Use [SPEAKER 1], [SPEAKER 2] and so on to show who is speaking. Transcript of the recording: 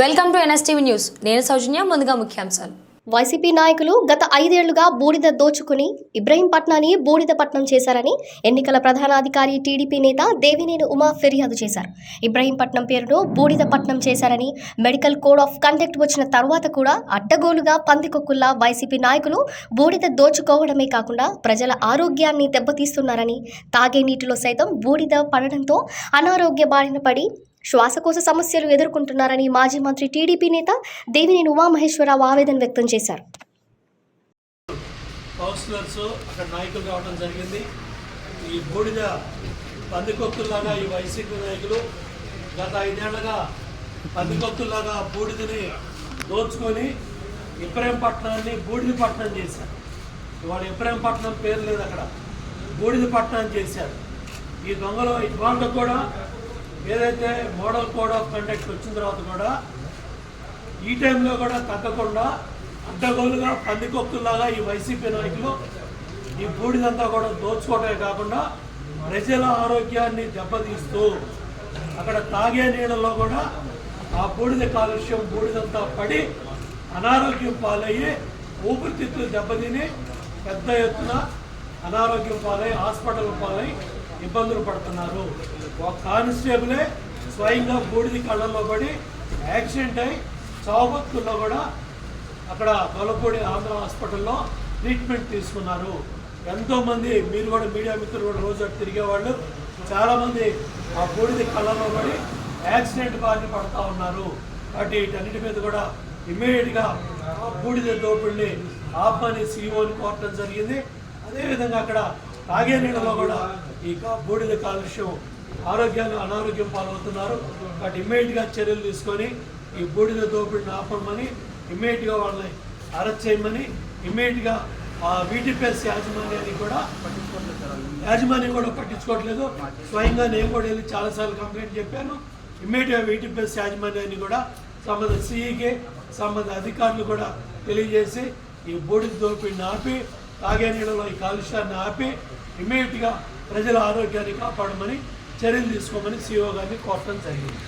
[SPEAKER 1] Welcome to NSTV news. నేను సౌజన్య ముందుగా ముఖ్యాంశాలు.
[SPEAKER 2] వైసీపీ నాయకులు గత ఐదేళ్ళుగా బూడిద దోచుకుని ఇబ్రహీంపట్నాన్ని బూడిద పట్నం చేశారని ఎన్నికల ప్రధానాధికారి టీడీపీ నేత దేవినేని ఉమా ఫిర్యాదు చేశారు. ఇబ్రహీంపట్నం పేరును బూడిద పట్నం చేశారని మెడికల్ కోడ్ ఆఫ్ కండక్ట్ వచ్చిన తర్వాత కూడా అడ్డగోలుగా పందికొక్కుల్లా వైసీపీ నాయకులు బూడిద దోచుకోవడమే కాకుండా ప్రజల ఆరోగ్యాన్ని దెబ్బతీస్తున్నారని తాగే నీటిలో సైతం బూడిద పడడంతో అనారోగ్య బారిన పడి శ్వాసకోశ సమస్యలు ఎదుర్కొంటున్నారని మాజీ మంత్రి టీడీపీ నేత దేవినేని ఉమామహేశ్వరరావు ఆవేదన వ్యక్తం చేశారు.
[SPEAKER 3] కౌన్సిలర్స్ అక్కడ నాయకులు రావడం జరిగింది. ఈ బూడిద పందికొక్కుల్లాగా ఈ వైసీపీ నాయకులు గత ఐదేళ్ళుగా పందికొక్కుల్లాగా బూడిదని దోచుకొని ఇబ్రహీంపట్నాన్ని బూడిద పట్టణం చేశారు. ఇవాళ ఇబ్రహీంపట్నం పేరు లేదు అక్కడ. బూడిద పట్టణం చేశారు. ఈ దొంగలు ఇవాళ కూడా ఏదైతే మోడల్ కోడ్ ఆఫ్ కండక్ట్ వచ్చిన తర్వాత కూడా ఈ టైంలో కూడా తగ్గకుండా అడ్డగోలుగా పందికొక్కులాగా ఈ వైసీపీ నాయకులు ఈ బూడిదంతా కూడా దోచుకోవడమే కాకుండా ప్రజల ఆరోగ్యాన్ని దెబ్బతీస్తూ అక్కడ తాగే నీళ్ళలో కూడా ఆ బూడిద కాలుష్యం బూడిదంతా పడి అనారోగ్యం పాలయ్యి ఊపిరితిత్తులు దెబ్బతిని పెద్ద ఎత్తున అనారోగ్యం పాలై హాస్పిటల్ పాలై ఇబ్బందులు పడుతున్నారు. ఒక కానిస్టేబులే స్వయంగా బూడిది కళ్ళల్లో పడి యాక్సిడెంట్ అయి చావుబతుల్లో కూడా అక్కడ గొల్లపూడి ఆంధ్ర హాస్పిటల్లో ట్రీట్మెంట్ తీసుకున్నారు. ఎంతోమంది మీరు కూడా మీడియా మిత్రులు కూడా రోజు అటు తిరిగేవాళ్ళు. చాలామంది ఆ బూడిది కళ్ళల్లో పడి యాక్సిడెంట్ బారిన పడతా ఉన్నారు. కాబట్టి వీటన్నిటి మీద కూడా ఇమ్మీడియట్గా బూడిద దోపిడిని ఆపని సీఓని కోరటం జరిగింది. అదేవిధంగా అక్కడ తాగే నీళ్ళలో కూడా ఈ బూడిద కాలుష్యం ఆరోగ్యాన్ని అనారోగ్యం పాలవుతున్నారు. కాబట్టి ఇమ్మీడియట్గా చర్యలు తీసుకొని ఈ బూడిద దోపిడిని ఆపమని ఇమ్మీడియట్గా వాళ్ళని అరెస్ట్ చేయమని ఇమ్మీడియట్గా ఆ వీటిపిఎస్ యాజమాన్యాన్ని కూడా యాజమాన్యం కూడా పట్టించుకోవట్లేదు. స్వయంగా నేను కూడా వెళ్ళి చాలాసార్లు కంప్లైంట్ చెప్పాను. ఇమ్మీడియట్గా వీటిపిఎస్ యాజమాన్యాన్ని కూడా సంబంధ సిఈకి సంబంధ అధికారులు కూడా తెలియజేసి ఈ బూడిద దోపిడిని ఆపి తాగే నీళ్ళలో ఈ కాలుష్యాన్ని ఆపి ఇమ్మీడియట్గా ప్రజల ఆరోగ్యాన్ని కాపాడమని చర్యలు తీసుకోమని సీఓ గారిని కోరటం జరిగింది.